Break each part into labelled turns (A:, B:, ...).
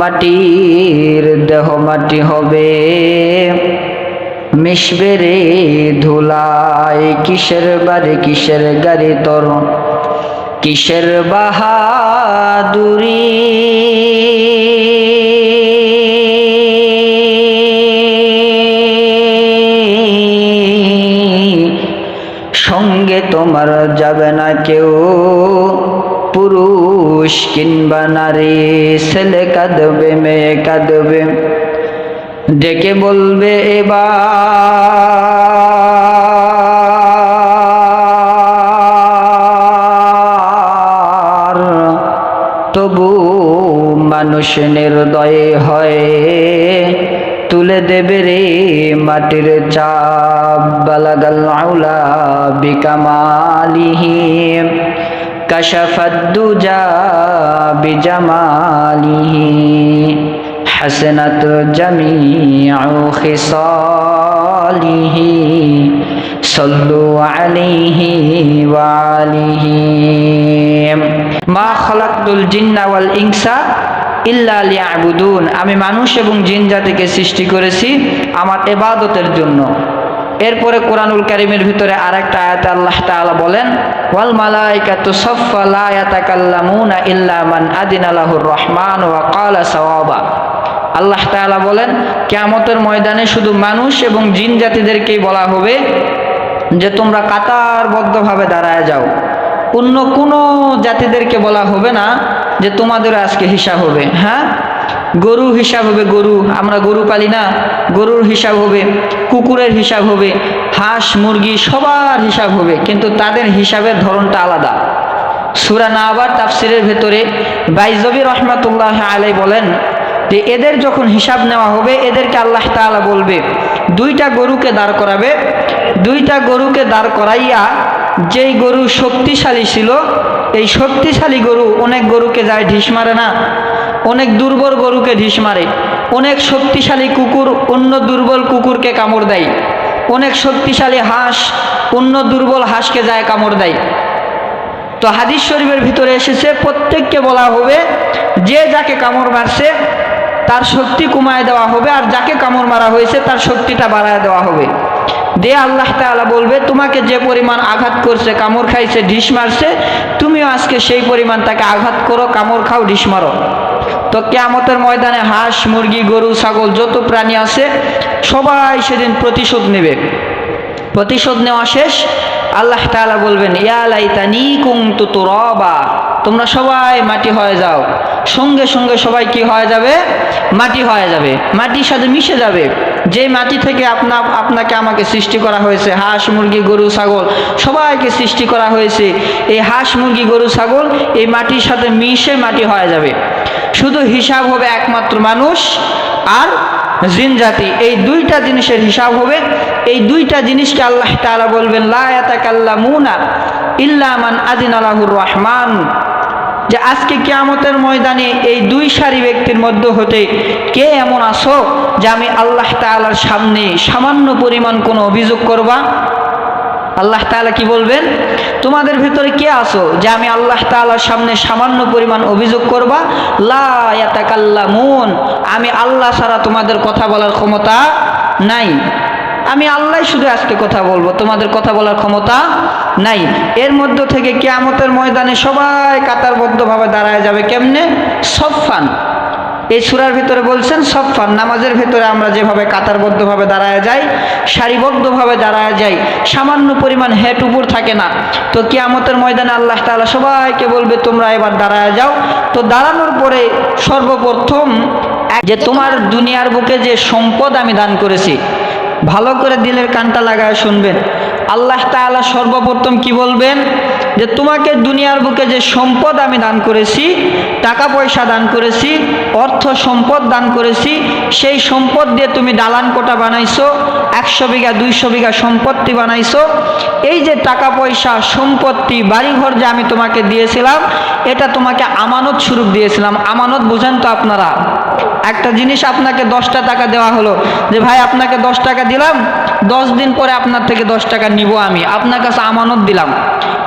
A: মাটির দেহ মাটি হবে। মিশবে রে ধুলাই কিসের বাড়ি কিসের গাড়ি তোর কিসের বাহাদুরি? না কেউ পুরুষ কিংবা নারী, ছেলে কাঁদবে, মেয়ে কাঁদবে। ডেকে বলবে, এবার তবু মানুষ নির্দয় হয় তুলে দেবে রে মাটির চাপ বালাগাল আউলা বিকামালিহি কাশাফাদ্দুজা বিজামালিহি حسنت جميع خصاله صلوا عليه وعليه ما خلقت الجن والإنس ইল্লা লিয়াবুদুন আমি মানুষ এবং জিন জাতিকে সৃষ্টি করেছি আমার এবাদতের জন্য এরপরে কোরআনুল কারিমের ভিতরে আরেকটা আয়াতে আল্লাহ তাআলা বলেন, ওয়াল মালাইকাতু সাফফা লা ইয়াতাকাল্লামুনা ইল্লা মান আদিনা লাহুর রহমান ওয়া ক্বালা সাওয়াবা। আল্লাহ তাআলা বলেন, কিয়ামতের ময়দানে শুধু মানুষ এবং জিন জাতিদেরকেই বলা হবে যে তোমরা কাতারবদ্ধভাবে দাঁড়ায় যাও। অন্য কোনো জাতিদেরকে বলা হবে না যে তোমাদের আজকে হিসাব হবে। হ্যাঁ? গরু হিসাব হবে গরু, আমরা গরু পালি না, গরুর হিসাব হবে, কুকুরের হিসাব হবে, হাঁস, মুরগি, সবার হিসাব হবে, কিন্তু তাদের হিসাবের ধরনটা আলাদা। সুরা না আবার তাফসিরের ভেতরে বাইজবি রহমাতুল্লাহ আলাই বলেন যে, এদের যখন হিসাব নেওয়া হবে, এদেরকে আল্লাহ তাআলা বলবে, দুইটা গরুকে দাঁড় করাবে, দুইটা গরুকে দাঁড় করাইয়া যেই গরু শক্তিশালী ছিল, এই শক্তিশালী গরু অনেক গরুকে যায় ঢিস মারে না অনেক দুর্বল গরুকে ঢিস মারে, অনেক শক্তিশালী কুকুর অন্য দুর্বল কুকুরকে কামড় দেয়, অনেক শক্তিশালী হাঁস অন্য দুর্বল হাঁসকে যায় কামড় দেয়। তো হাদিস শরীফের ভিতরে এসেছে, প্রত্যেককে বলা হবে, যে যাকে কামড় মারছে, তার শক্তি কমায় দেওয়া হবে, আর যাকে কামড় মারা হয়েছে, তার শক্তিটা বাড়ায় দেওয়া হবে। দে আল্লাহ তাআলা বলবে, তোমাকে যে পরিমাণ আঘাত করছে, কামড় খাইছে, ঢিস মারছে, তুমিও আজকে সেই পরিমাণ তাকে আঘাত করো, কামড় খাও, ঢিস মারো। তো কেয়ামতের ময়দানে হাঁস, মুরগি, গরু, ছাগল যত প্রাণী আছে, সবাই সেদিন প্রতিশোধ নেবে। প্রতিশোধ নেওয়া শেষ। আল্লাহ তালা বলবেন, ইয়া লাইতানি তো তুরাবা। তোমরা সবাই মাটি হয়ে যাও। সঙ্গে সঙ্গে সবাই কি হয়ে যাবে? মাটি হয়ে যাবে। মাটির সাথে মিশে যাবে। যে মাটি থেকে আপনা আপনাকে আমাকে সৃষ্টি করা হয়েছে, হাঁস, মুরগি, গরু, ছাগল, সবাইকে সৃষ্টি করা হয়েছে। এই হাঁস, মুরগি, গরু, ছাগল এই মাটির সাথে মিশে মাটি হয়ে যাবে। শুধু হিসাব হবে একমাত্র মানুষ আর জিন জাতি। এই দুইটা জিনিসের হিসাব হবে। এই দুইটা জিনিসকে আল্লাহ তাআলা বলবেন, লা ইল্লা মান আদিনা লাহুর রহমান। যে আজকে কেয়ামতের ময়দানে এই দুই সারি ব্যক্তির মধ্য হতে কে এমন আসো যে আমি আল্লাহ তাআলার সামনে সামান্য পরিমাণ কোনো অভিযোগ করবা? আল্লাহ তাআলা কি বলবেন? তোমাদের ভিতরে কে আসো যে আমি আল্লাহ তাআলার সামনে সামান্য পরিমাণ অভিযোগ করবা? লা ইয়াতাকাল্লামুন। আমি আল্লাহ ছাড়া তোমাদের কথা বলার ক্ষমতা নাই। আমি আল্লাহ শুধু আজকে কথা বলব। তোমাদের কথা বলার ক্ষমতা নাই। এর মধ্য থেকে কেয়ামতের ময়দানে সবাই কাতারবদ্ধভাবে দাঁড়ায় যাবে কেমনে? সফান এই সুরার ভিতরে বলছেন সফান নামাজের ভিতরে আমরা যেভাবে কাতারবদ্ধভাবে দাঁড়ায় যাই, সারিবদ্ধভাবে দাঁড়ায় যাই, সামান্য পরিমাণ হেট উপর থাকে না। তো কিয়ামতের ময়দানে আল্লাহ তাআলা সবাইকে বলবে, তোমরা এবার দাঁড়ায় যাও। তো দাঁড়ানোর পরে সর্বপ্রথম যে তোমার দুনিয়ার বুকে যে সম্পদ আমি দান করেছি, ভালো করে দিলের কানটা লাগায় শুনবেন। আল্লাহ তালা সর্বপ্রথম কি বলবেন? যে তোমাকে দুনিয়ার বুকে যে সম্পদ আমি দান করেছি, টাকা পয়সা দান করেছি, অর্থ সম্পদ দান করেছি, সেই সম্পদ দিয়ে তুমি দালান কোটা বানাইছো, একশো বিঘা, দুইশো বিঘা সম্পত্তি বানাইছো, এই যে টাকা পয়সা, সম্পত্তি, বাড়িঘর যে আমি তোমাকে দিয়েছিলাম, এটা তোমাকে আমানত স্বরূপ দিয়েছিলাম। আমানত বোঝেন তো আপনারা? একটা জিনিস আপনাকে দশটা টাকা দেওয়া হলো, যে ভাই আপনাকে দশ টাকা দিলাম, দশ দিন পরে আপনার থেকে দশ টাকা নিব আমি। আপনার কাছে আমানত দিলাম।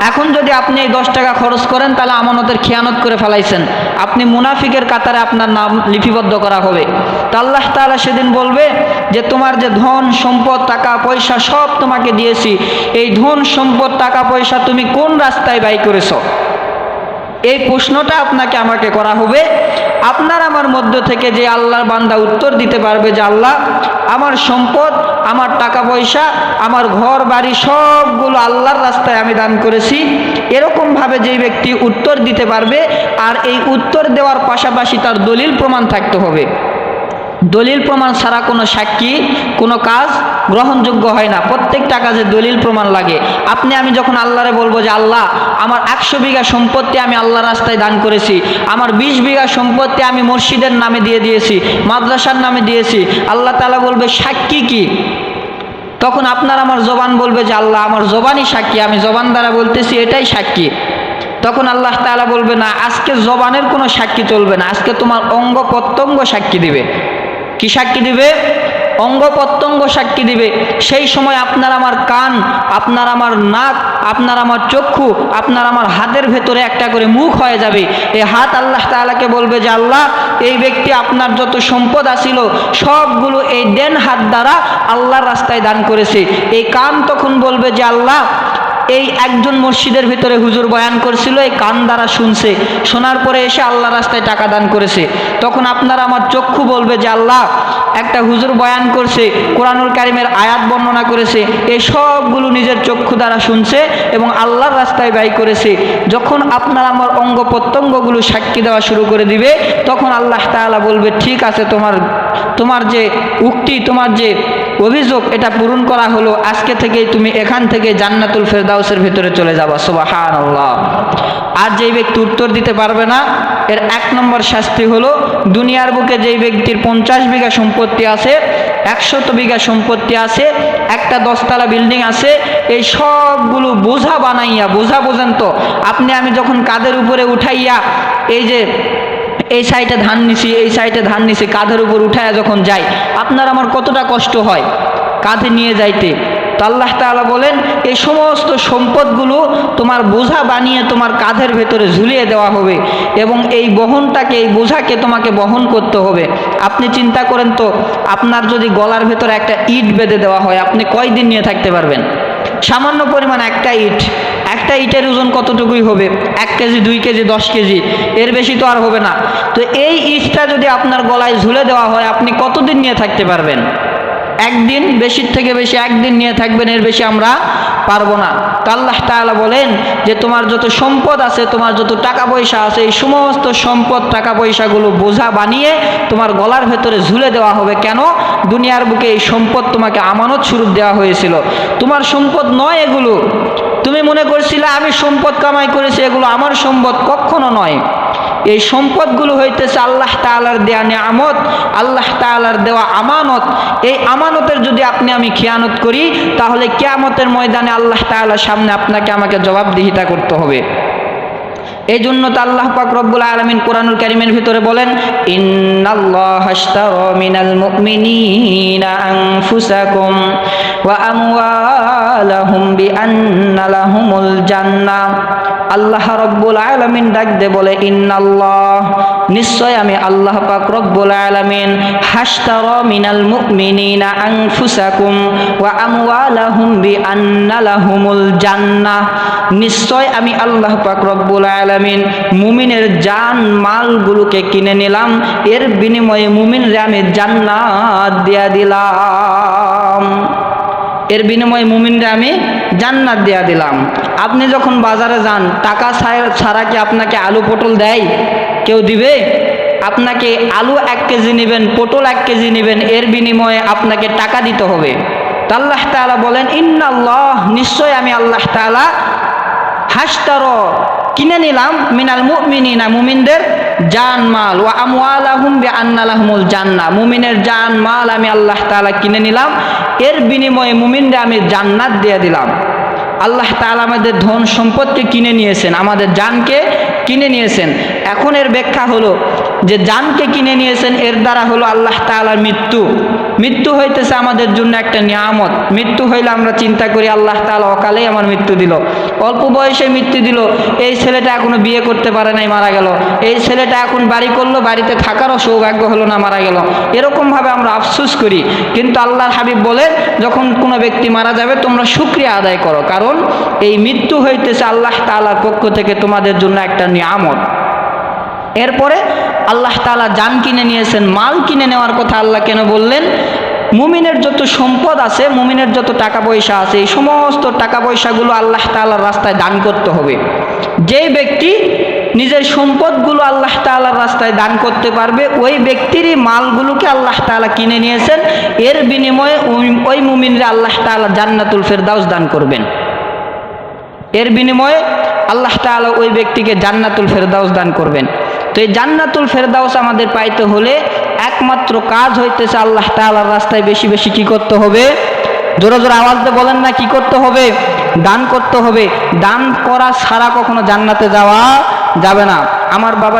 A: এখন যদি আপনি এই দশ টাকা খরচ করেন, তাহলে আমানতের খেয়ানত করে ফেলাইছেন। আপনি মুনাফিকের কাতারে আপনার নাম লিপিবদ্ধ করা হবে। তাল্লাহ তাআলা সেদিন বলবে যে, তোমার যে ধন, সম্পদ, টাকা, পয়সা সব তোমাকে দিয়েছি। এই ধন, সম্পদ, টাকা, পয়সা তুমি কোন রাস্তায় ব্যয় করেছ? এই প্রশ্নটা আপনাকে আমাকে করা হবে। আপনার আমার মধ্য থেকে যে আল্লাহর বান্দা উত্তর দিতে পারবে যে আল্লাহ, আমার সম্পদ, আমার টাকা পয়সা, আমার ঘর, বাড়ি সবগুলো আল্লাহর রাস্তায় আমি দান করেছি। এরকমভাবে যেই ব্যক্তি উত্তর দিতে পারবে, আর এই উত্তর দেওয়ার পাশাপাশি তার দলিল প্রমাণ থাকতে হবে। দলিল প্রমাণ ছাড়া কোনো সাক্ষী, কোনো কাজ গ্রহণযোগ্য হয় না। প্রত্যেকটা কাজে দলিল প্রমাণ লাগে। আপনি, আমি যখন আল্লাহরে বলব যে, আল্লাহ, আমার একশো বিঘা সম্পত্তি আমি আল্লাহ রাস্তায় দান করেছি। আমার বিশ বিঘা সম্পত্তি আমি মসজিদের নামে দিয়ে দিয়েছি, মাদ্রাসার নামে দিয়েছি। আল্লাহ তালা বলবে, সাক্ষী কি? তখন আপনার আমার জবান বলবে যে, আল্লাহ, আমার জবানই সাক্ষী। আমি জবান দ্বারা বলতেছি, এটাই সাক্ষী। তখন আল্লাহ তাআলা বলবে, না, আজকে জবানের কোনো সাক্ষী চলবে না। আজকে তোমার অঙ্গ প্রত্যঙ্গ সাক্ষী দিবে। কি সাক্ষী দিবে? অঙ্গ প্রত্যঙ্গ সাক্ষী দিবে। সেই সময় আপনার আমার কান, আপনার আমার নাক, আপনার আমার চক্ষু, আপনার আমার হাতের ভেতরে একটা করে মুখ হয়ে যাবে। এই হাত আল্লাহ তাআলাকে বলবে যে, আল্লাহ, এই ব্যক্তি আপনার যত সম্পদ আসিল সবগুলো এই দেন হাত দ্বারা আল্লাহর রাস্তায় দান করেছে। এই কান তখন বলবে যে, আল্লাহ এই একজন মসজিদের ভিতরে হুজুর বয়ান করছিল, এই কান দ্বারা শুনছে। শোনার পরে এসে আল্লাহ রাস্তায় টাকা দান করেছে। তখন আপনারা আমার চক্ষু বলবে যে, আল্লাহ, একটা হুজুর বয়ান করছে, কোরআনুল কারিমের আয়াত বর্ণনা করেছে, এই সবগুলো নিজের চক্ষু দ্বারা শুনছে এবং আল্লাহর রাস্তায় ব্যয় করেছে। যখন আপনার আমার অঙ্গ প্রত্যঙ্গগুলো সাক্ষী দেওয়া শুরু করে দিবে, তখন আল্লাহ তাআলা বলবে, ঠিক আছে, তোমার তোমার যে উক্তি, তোমার যে অভিযোগ এটা পূরণ করা হলো, আজকে থেকেই তুমি এখান থেকে জান্নাতুল ফেরদাউসের ভিতরে চলে যাবা সুবাহান আল্লাহ আর যেই ব্যক্তি উত্তর দিতে পারবে না, এর এক নম্বর শাস্তি হলো, দুনিয়ার বুকে যেই ব্যক্তির পঞ্চাশ বিঘা সম্পত্তি আছে, একশত বিঘা সম্পত্তি আছে, একটা দশতলা বিল্ডিং আছে, এই সবগুলো বোঝা বানাইয়া, বোঝা বোঝেন তো আপনি আমি যখন কাদের উপরে উঠাইয়া এই যে এই সাইডে ধান নিছি, এই সাইডে ধান নিছি, কাঁধের উপর উঠায় যখন যাই, আপনার আমার কতটা কষ্ট হয় কাঁধে নিয়ে যাইতে। তো আল্লাহ তাআলা বলেন, এই সমস্ত সম্পদগুলো তোমার বোঝা বানিয়ে তোমার কাঁধের ভেতরে ঝুলিয়ে দেওয়া হবে এবং এই বহনটাকে, এই বোঝাকে তোমাকে বহন করতে হবে। আপনি চিন্তা করেন তো, আপনার যদি গলার ভেতরে একটা ইট বেঁধে দেওয়া হয়, আপনি কয়দিন নিয়ে থাকতে পারবেন? সামান্য পরিমাণ একটা ইট, একটা ইটের ওজন কতটুকুই হবে? এক কেজি, দুই কেজি, দশ কেজি, এর বেশি তো আর হবে না। তো এই ইটটা যদি আপনার গলায় ঝুলে দেওয়া হয়, আপনি কতদিন নিয়ে থাকতে পারবেন? একদিন বেশির থেকে বেশি একদিন নিয়ে থাকবেন, এর বেশি আমরা পারব না। তো আল্লাহ তাআলা বলেন যে, তোমার যত সম্পদ আছে, তোমার যত টাকা পয়সা আছে, এই সমস্ত সম্পদ, টাকা পয়সাগুলো বোঝা বানিয়ে তোমার গলার ভেতরে ঝুলে দেওয়া হবে। কেন? দুনিয়ার বুকে এই সম্পদ তোমাকে আমানত স্বরূপ দেওয়া হয়েছিল। তোমার সম্পদ নয় এগুলো। তুমি মনে করছিলে, আমি সম্পদ কামাই করেছি, এগুলো আমার সম্পদ। কখনো নয়। এই সম্পদগুলো হইতেছে আল্লাহ তাআলার দেয়া নিয়ামত, আল্লাহ তাআলার দেওয়া আমানত। এই আমানতের যদি আপনি আমি খেয়ানত করি, তাহলে কেয়ামতের ময়দানে আল্লাহ তাআলার সামনে আপনাকে আমাকে জবাবদিহিতা করতে হবে। এই জন্য তো আল্লাহ পাক রব্বুল আলামিন কোরআনুল কারীমের ভিতরে বলেন, ইন্নাল্লাহা আল্লাহ রব্বুল আলামিন ডাক দে বলে, ইন্নাল্লাহ, নিশ্চয় আমি আল্লাহ পাক রব্বুল আলামিন হাশতারা মিনাল মুমিনিনা আনফুসাকুম ওয়া আমওয়ালাহুম বিআন্না লাহুমুল জান্নাহ। নিশ্চয় আমি আল্লাহ পাক রব্বুল আলামিন মুমিনের জান মালগুলোকে কিনে নিলাম। এর বিনিময়ে মুমিনরে আমি জান্নাত দিয়া দিলাম। এর বিনিময়ে মুমিনরে আমি জান্নাত দেয়া দিলাম। আপনি যখন বাজারে যান, টাকা ছাড়া- কি আপনাকে আলু পটল দেয়? কেউ দিবে? আপনাকে আলু এক কেজি নেবেন, পটল এক কেজি নেবেন, এর বিনিময়ে আপনাকে টাকা দিতে হবে। তা আল্লাহ তাআলা বলেন, ইন্নাল্লাহ, নিশ্চয় আমি আল্লাহ তাআলা হাসতার, কিনে নিলাম, মিনাল মুমিনিনা, মুমিনদের জান মাল ওয়া বে আন্নালাহমুল জান্না। মুমিনের জান মাল আমি আল্লাহ তালা কিনে নিলাম। এর বিনিময়ে মুমিনরা আমি জান্নাত দিয়ে দিলাম। আল্লাহ তালা আমাদের ধন সম্পদকে কিনে নিয়েছেন, আমাদের জানকে কিনে নিয়েছেন। এখন এর ব্যাখ্যা হলো যে জানকে কিনে নিয়েছেন, এর দ্বারা হলো আল্লাহ তাআলার মৃত্যু। মৃত্যু হইতেছে আমাদের জন্য একটা নিয়ামত। মৃত্যু হইলে আমরা চিন্তা করি, আল্লাহ তাআলা অকালেই আমার মৃত্যু দিল। অল্প বয়সে মৃত্যু দিল। এই ছেলেটা এখনও বিয়ে করতে পারে নাই, মারা গেল। এই ছেলেটা এখন বাড়ি করল, বাড়িতে থাকারও সৌভাগ্য হলো না, মারা গেল। এরকমভাবে আমরা আফসোস করি। কিন্তু আল্লাহর হাবিব বলেন যখন কোনো ব্যক্তি মারা যাবে, তোমরা শুক্রিয়া আদায় করো। কারণ এই মৃত্যু হইতেছে আল্লাহ তাআলার পক্ষ থেকে তোমাদের জন্য একটা নিয়ামত। এরপরে আল্লাহ তাআলা যান কিনে নিয়েছেন, মাল কিনে নেওয়ার কথা আল্লাহ কেন বললেন? মুমিনের যত সম্পদ আছে, মুমিনের যত টাকা পয়সা আছে, এই সমস্ত টাকা পয়সাগুলো আল্লাহ তাআলার রাস্তায় দান করতে হবে। যেই ব্যক্তি নিজের সম্পদগুলো আল্লাহ তাআলার রাস্তায় দান করতে পারবে, ওই ব্যক্তিরই মালগুলোকে আল্লাহ তাআলা কিনে নিয়েছেন। এর বিনিময়ে ওই- মুমিনরা আল্লাহ তাআলা জান্নাতুল ফেরদাউস দান করবেন। এর বিনিময়ে আল্লাহ তাআলা ওই ব্যক্তিকে জান্নাতুল ফেরদাউস দান করবেন। তো এই জান্নাতুল ফেরদাউস আমাদের পাইতে হলে একমাত্র কাজ হইতেছে আল্লাহ তালার রাস্তায় বেশি বেশি কি করতে হবে? জোরে জোরে আওয়াজ দিয়ে বলেন না কি করতে হবে? দান করতে হবে। দান করা ছাড়া কখনো জান্নাতে যাওয়া যাবে না। আমার বাবা